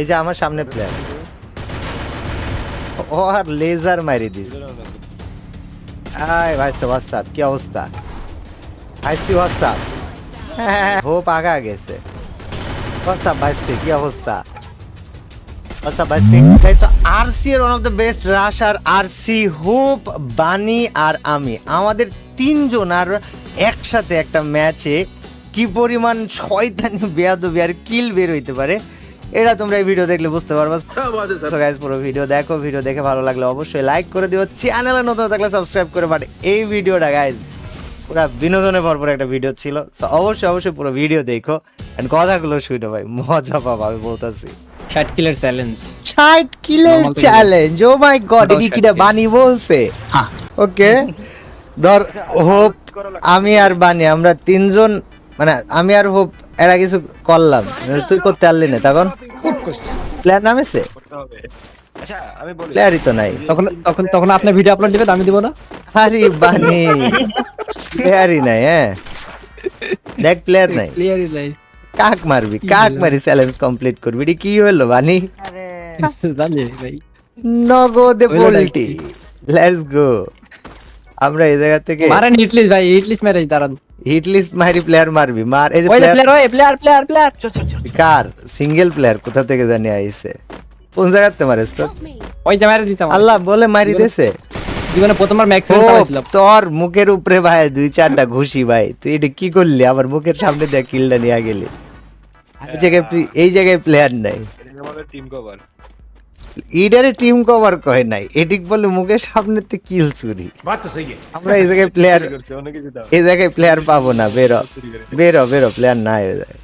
এই যে আমার সামনে প্লেয়ার ও আর লেজার মারি দিস আয় ভাই তো হোয়াটসঅ্যাপ কি অবস্থা? আইসটি হোয়াটসঅ্যাপ হ্যাঁ হোপ আগা গেছে। হোয়াটসঅ্যাপ ভাইস্তি কি অবস্থা? ভাইস্তি তো আরসি এর one of the best rush R RC hope বানি আর আমি। আমাদের তিনজন আর একসাথে একটা ম্যাচে কি পরিমাণ শয়তানি, বেয়াদবি আর কিল বের হইতে পারে। এটা তোমরা এই ভিডিও দেখলে বুঝতে পারবে। তো গাইজ পুরো ভিডিও দেখো ভিডিও দেখে ভালো লাগলে অবশ্যই লাইক করে দিও। চ্যানেলে নতুন থাকলে সাবস্ক্রাইব করে বাট এই ভিডিওটা গাইজ পুরো বিনোদনে ভরপুর একটা ভিডিও ছিল। So অবশ্যই অবশ্যই পুরো ভিডিও দেখো। এন্ড কথাগুলো শুনে ভাই মজা পাবো আমি বলতেছি। ষাট কিলের চ্যালেঞ্জ ষাট কিলের চ্যালেঞ্জ ও মাই গড এটি 60 কিটা বানি বলছে? হ্যাঁ। ওকে ধর হোপ আমি আর বানি আমরা তিনজন মানে আমি আর হোপ এরা কিছু করলাম। তুই করতে পারলি না তখন? প্লেয়ার নামেছে আচ্ছা আমি বলি। প্লেয়ারই তো নাই। তখন তখন তখন আপনি ভিডিও আপলোড দিবেন আমি দিব না? আরে বানি। প্লেয়ারই নাই হ্যাঁ। দেখ প্লেয়ার নাই। ক্লিয়ারই নাই। কাক মারবি? কাক মারি চ্যালেঞ্জ কমপ্লিট করবি? এটি কি হলো বানি? জানি ভাই। নগদে হইল পোল্টি লেটস গো আমরা এই জায়গা থেকে মারেন হিটলিস্ট ভাই হিটলিস্ট মেরে দাঁড়ান। হিট লিস্ট মারি প্লেয়ার মারবি মার এই যে ওই প্লেয়ার প্লেয়ার ওই প্লেয়ার প্লেয়ার প্লেয়ার কার? সিঙ্গেল প্লেয়ার কোথা থেকে জানি আইছে? কোন জায়গাতে মারিস তো ওই যে মেরে দিতাম। আল্লাহ বলে মারি দেছে। জীবনে প্রথমবার ম্যাক্স ও, চালাইছিলাম তোর মুখের উপরে ভাই দুই চারটা ঘুষি ভাই। তুই এটা কি করলি? আমার মুখের সামনে দিয়ে কিলটা নিয়ে গেলি। এই জায়গায় এই জায়গায় প্লেয়ার নাই। টিম কভার ইডারে টিম কভার কয় নাই। এটিক বলে মুখের সামনে তে কিল চুরি আমরা এই জায়গায় প্লেয়ার করছে অনেক কিছু দাও এই জায়গায় প্লেয়ার পাবো না বেরো। বেরো বেরো প্লেয়ার নাই এই জায়গায়।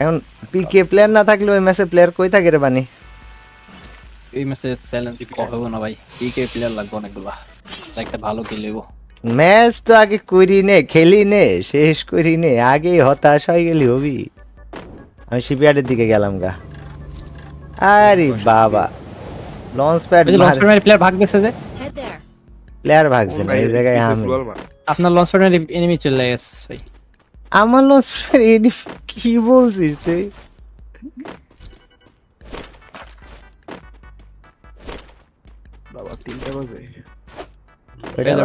এখন পিকে প্লেয়ার না থাকলে ওই ম্যাচে প্লেয়ার কই থাকে রে বানি? এই ম্যাচে চ্যালেঞ্জ হবে না ভাই। পিকে প্লেয়ার লাগবে অনেকগুলা। একটা ভালো লইব ম্যাচ তো আগে করি নে খেলি নে শেষ করি নে আগেই হতাশ হয়ে গেলি হবি। আমি শিপইয়ার্ডের দিকে গেলাম গা। আরে বাবা। Launch pad launch pad player ভাগ গেছে যে? প্লেয়ার ভাগছে না এই জায়গায় আমি। আপনার লঞ্চ প্যাড এনিমি চলে গেছে ভাই। আমার লঞ্চ প্যাড কি বলছিস তুই? বাবা তিনটা বাজে।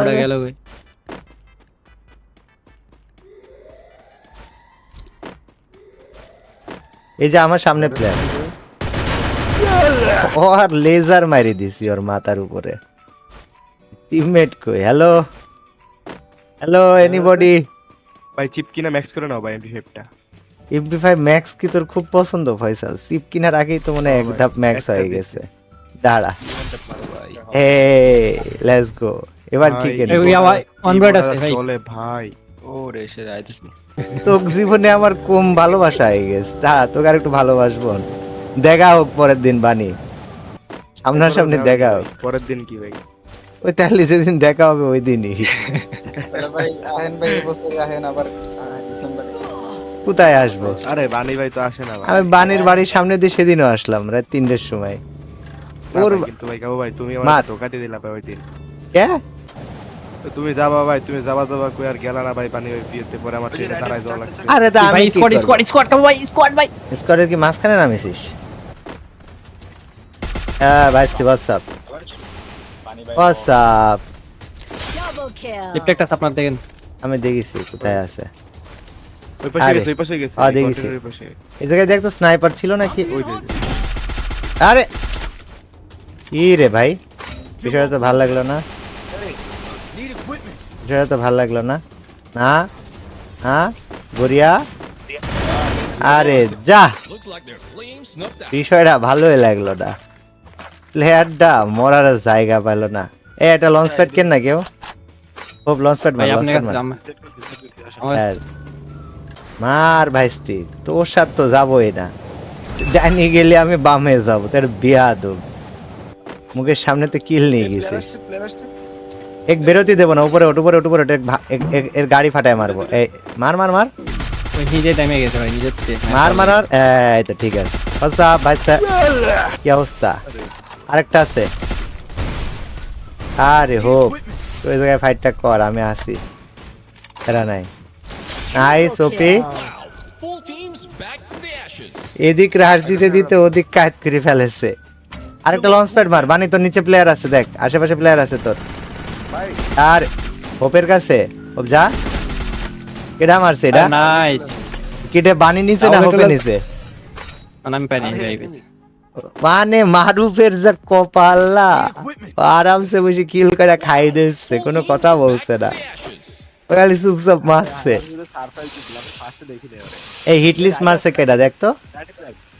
ওটা গেল ভাই। এই যে আমার সামনে প্লেয়ার ও আর লেজার মারি দিছি ওর মাথার উপরে। টিমমেট কই? হ্যালো হ্যালো এনিবডি ভাই চিপ কিনা ম্যাক্স করে নাও ভাই এমপি ফাইভটা এমপি ফাইভ ম্যাক্স কি তোর খুব পছন্দ ফয়সাল? চিপ কিনার আগেই তো মনে হয় এক ধাপ ম্যাক্স হয়ে গেছে। দাঁড়া। হে লেটস গো এবার কি এই আবার অনব্রেড আছে ভাই। চলে ভাই। ও রে সে যাইতেছি। জীবনে আমার কম ভালোবাসা হয়ে গেছে? দাঁড়া তোকে আর একটু ভালোবাসবো দেখা হোক পরের দিন বানি। সামনাসামনি দেখা হোক। পরের দিন কি ভাই? ওই তাহলে যেদিন দেখা হবে ওই দিনই। ভাই আহেন ভাই এবছর আহেন আবার কোথায় আসব? আরে বানি ভাই তো আসে না আমি বানির বাড়ির সামনে দিয়ে সেদিনও আসলাম রাত তিনটের সময়। ওর কিন্তু ভাই কাবু ভাই তুমি মার। আমার ধোকা দিয়ে দিলা ভাই ওই দিন। কে? তো তুমি যাবা ভাই তুমি যাবা যাবা কই আর গেলা না ভাই ওই বিয়েতে পরে আমার ট্রেনে দাঁড়ায় যাওয়া লাগছে। আরে তা আমি ভাই স্কোয়াড স্কোয়াড স্কোয়াড কাম ভাই স্কোয়াড ভাই। স্কোয়াডের কি মাঝখানে নামিছিস? হ্যাঁ ভাইস্তি WhatsApp WhatsApp Double kill. Reflect আছে আপনার দেখেন। আমি দেখেছি কোথায় আছে? ওই পাশে গেছে ওই পাশে গেছে আ, এই দেখেছি। ওই পাশে এই জায়গায় দেখ তো স্নাইপার ছিল নাকি? ওই আরে! কি রে ভাই? বিষয়টা তো ভালো লাগল না। বিষয়টা তো ভালো লাগল না। না? হ্যাঁ গড়িয়া? আরে যা! বিষয়টা ভালোই লাগল না। প্লেয়ারটা মরার জায়গা পাইলো না। এ এটা লঞ্চ প্যাড কেন না কেউ? খুব লঞ্চ প্যাড ভাই মার হ্যাঁ। ভাইস্তি তোর সাথে তো যাবোই না। জানি গেলে আমি বামে যাব তোর বিয়া দেব মুখের সামনে তো কিল নিয়ে গেছিস। এক বেরোতে দেবো না উপরে ওঠ উপরে ওঠ উপরে এর গাড়ি ফাটায় মারবো। এই মার মার মার। ওই নিজে টাইমে গেছে ভাই নিজের। মার মার মার। এই তো ঠিক আছে। আচ্ছা ভাইস্তা কি অবস্থা? আরেকটা আছে। আরে হোক তুই ওই জায়গায় ফাইটটা কর আমি আসি। এরা নাই। নাইস ওপি এদিক রাশ দিতে দিতে ওদিক কাজ করে ফেলেছে। আরেকটা লঞ্চ প্যাড মার বানি তোর নিচে প্লেয়ার আছে দেখ। আশেপাশে প্লেয়ার আছে তোর। আর হোপের কাছে? হোপ যা। এটা মারছে এটা? নাইস কিটে বানি নিচে না হোপে এটা- নিচে আমি পাইনি যাই পেয়েছি। মানে মারুফের যা কপাল্লা আরামসে বসে কিল করে খাই দিচ্ছে কোনো কথা বলছে না। ও খালি চুপচাপ মারছে। এই হিটলিস্ট মারছে কেটা দেখ তো।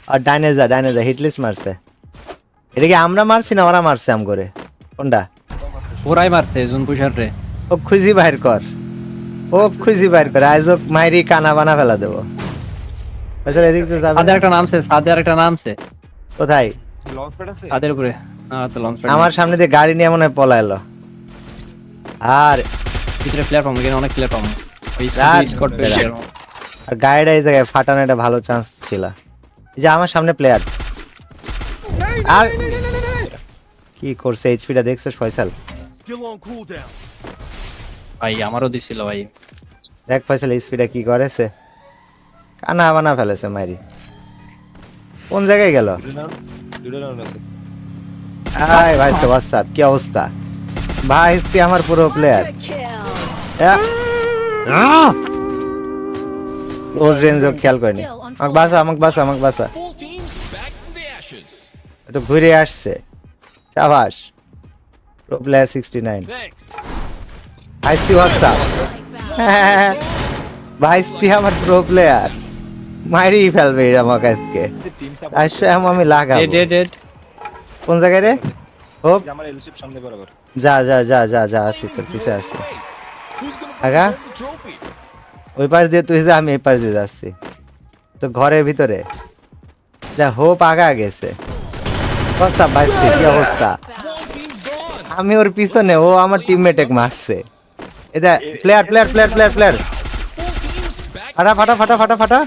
আর ডাইনে যা ডাইনে যা হিটলিস্ট মারছে। এটা কি আমরা মারছি না ওরা মারছে আম করে? কোনটা? ওরাই মারছে জুন পুষার রে ও খুঁজি বাইর কর। ও খুঁজি বাইর কর আজ ও মাইরি কানা বানা ফেলা দেবো। আসলে এদিক তো যাবে। সাদের একটা নামছে সাদের একটা নামছে। কোথায়? লঞ্চ প্যাড আছে? সাদের উপরে। না তো লঞ্চ আমার সামনে দিয়ে গাড়ি নিয়ে মনে হয় পলাইলো। আর ভিতরে প্লেয়ার পাবো এখানে অনেক ওই স্কট। আর গাড়িটা এই জায়গায় ফাটানো একটা ভালো চান্স ছিল। যে আমার সামনে প্লেয়ার আর কি করছে এইচপিটা দেখছিস ফয়সাল? ভাই আমারও দিছিল ভাই। দেখ ফয়সাল এইচপিটা কি করেছে? কানা বানা ফেলেছে মাইরি। কোন জায়গায় গেল? আয় ভাই তো কি অবস্থা? ভাই তুই আমার পুরো প্লেয়ার. ক্লোজ রেঞ্জ খেয়াল করিনি। আমাকে বাসা আমাকে বাসা আমাকে বাসা তো ঘুরে আসছে। চাবাস। প্রো প্লেয়ার সিক্সটি ভাইস্তি হোয়াটসঅ্যাপ ভাইস্তি আমার প্রো প্লেয়ার মারি ফেলবে এরা আমাকে। আজকে আসছে আমি লাগাবো। ডেড ডেড ডেড কোন জায়গায় রে? হোপ যা যা যা যা যা আসি তোর পিছে আসি। আগা? ওই পাশ দিয়ে তুই যা আমি এই পাশ দিয়ে যাচ্ছি। তো ঘরের ভিতরে। যা হোপ আগা গেছে। কসা বাইস্তি কি অবস্থা? আমি ওর পিছনে ও আমার টিমমেটে মারছে। এটা player player player player player ফাটা ফাটা ফাটা ফাটা ফাটা।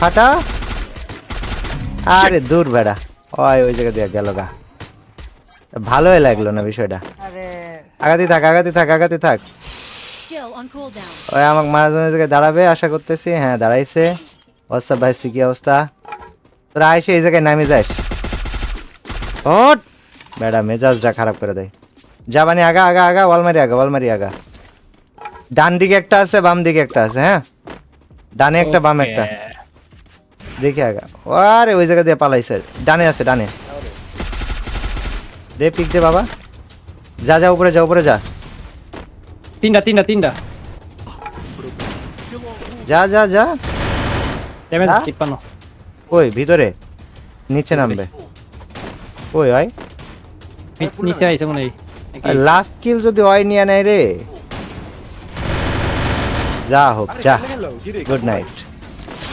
ফাটা। আরে দূর বেড়া। ওই ওই জায়গা দিয়ে গেল গা। ভালোই লাগল না বিষয়টা। আগাতে থাক আগাতে থাক আগাতে থাক. ওই আমাকে মারার জন্য জায়গায় দাঁড়াবে আশা করতেছি হ্যাঁ দাঁড়াইছে। অবস্থা ভাই কি অবস্থা? তোরা আইসে এই জায়গায় নামে যাস। ওট বেড়া মেজাজটা খারাপ করে দেয়। যাবানি আগা আগা আগা ওয়ালমারি আগা ওয়ালমারি আগা। ডান দিকে একটা আছে বাম দিকে একটা আছে হ্যাঁ? ডানে একটা বাম একটা। দেখি আগা। আরে ওই জায়গা দিয়ে পালাইছে। ডানে আছে ডানে। দে পিক দে বাবা। যা যা উপরে যা উপরে যা। তিনটা তিনটা তিনটা। যা যা যা। ড্যামেজ হ্যাঁ? তিপ্পান্ন ওই ভিতরে। নিচে নামবে। ওই নি- নিচে আইছে মনে হয়। লাস্ট কিল যদি ওই নিয়ে নেয় রে। যা হোক যা। গুড নাইট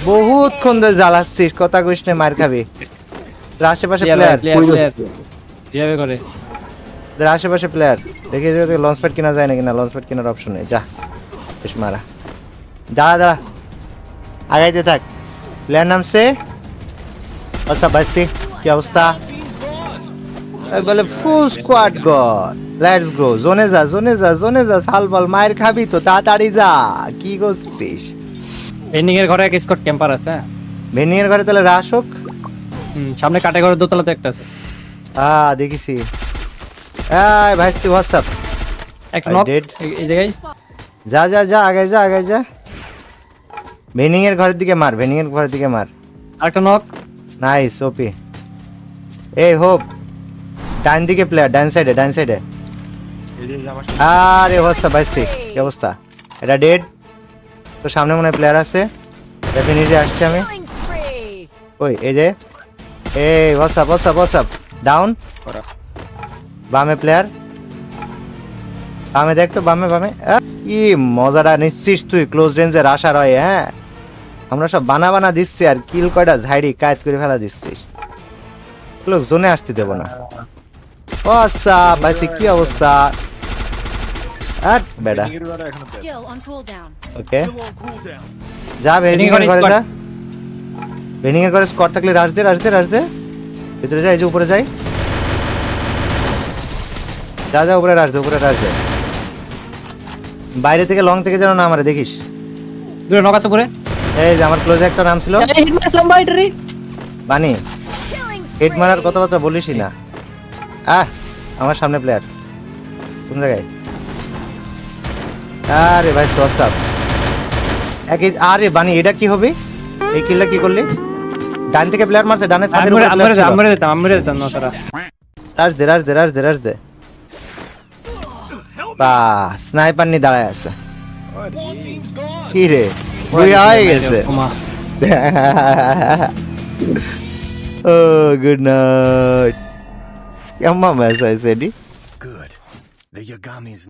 বহুত ক্ষণ ধরে জ্বালাচ্ছিস কথা কইস না মার খাবি। আশেপাশে প্লেয়ার। কীভাবে করে। আশেপাশে প্লেয়ার দেখি যে লঞ্চ প্যাড কেনা যায় না কিনা লঞ্চ প্যাড কেনার অপশন নেই। যা বেশ মারা। দাঁড়া দাঁড়া। আগাইতে থাক। প্লেয়ার নামছে। আচ্ছা বাইস্তি কি অবস্থা? বলে full squad god let's go জোনে যা জোনে যা জোনে যা সাল বল মায়ের খাবি তো তাড়াতাড়ি যা কি করছিস? এন্ডিং এর ঘরে এক স্কট ক্যাম্পার আছে হ্যাঁ? ভেনিয়ার ঘরে তাহলে রাস হোক। সামনে কাটে ঘরের দোতলাতে একটা আছে। আ দেখিছি। এই ভাইস্তি হোয়াটসঅ্যাপ এক নক এই জায়গায়? যা যা যা আগে যা আগে যা। ভেনিং এর ঘরের দিকে মার ভেনিং এর ঘরের দিকে মার। আরেকটা নক নাইস ওপি এই হোপ ডান দিকে প্লেয়ার ডান সাইডে ডান সাইডে আরে হোয়াটসঅ্যাপ ভাইস্তি কি অবস্থা? এটা ডেড তো সামনে মনে প্লেয়ার আছে। ডেফিনেটলি আসছি আমি। ওই এই যে। এই হোয়াটসঅ্যাপ হোয়াটসঅ্যাপ হোয়াটসঅ্যাপ ডাউন বামে প্লেয়ার বামে দেখ তো বামে বামে। কি মজাটা নিচ্ছিস তুই ক্লোজ রেঞ্জের আশা রয় হ্যাঁ আমরা সব বানা বানা দিচ্ছি আর কিল কয়টা ঝাড়ি কাজ করে ফেলা দিচ্ছিস। লোক জোনে আসতে দেবো না। আচ্ছা ভাইসি কি অবস্থা? আট বেডা. ওকে যা ভেনিং। যা। ভেনিং এর ঘরে স্কট থাকলে রাশ দে রাশ দে রাশ দে। ভিতরে যাই যে উপরে যাই। যা যা উপরে রাশ দে উপরে রাশ দে। বাইরে থেকে লং থেকে যেন না মারে দেখিস। দূরে নক উপরে। এই যে আমার ক্লোজে একটা নাম ছিল! বানি। হেড মারার. কথাবার্তা বলিসই না। আহ আমার সামনে প্লেয়ার কোন জায়গায়? আরে ভাই সস্তাব একই আরে বানি এটা কি হবে? এই কিলটা কি করলি? ডান থেকে প্লেয়ার মারছে ডানে ছাদের উপরে আমরা আমরা দিতাম আমরা দিতাম না তারা। রাশ দে রাশ দে রাশ দে রাশ দে। বা স্নাইপার নিয়ে দাঁড়ায় আছে। কি রে? বুয়া হয়ে গেছে। ও good good Yapmam ben sana seni. Good. The Yagami's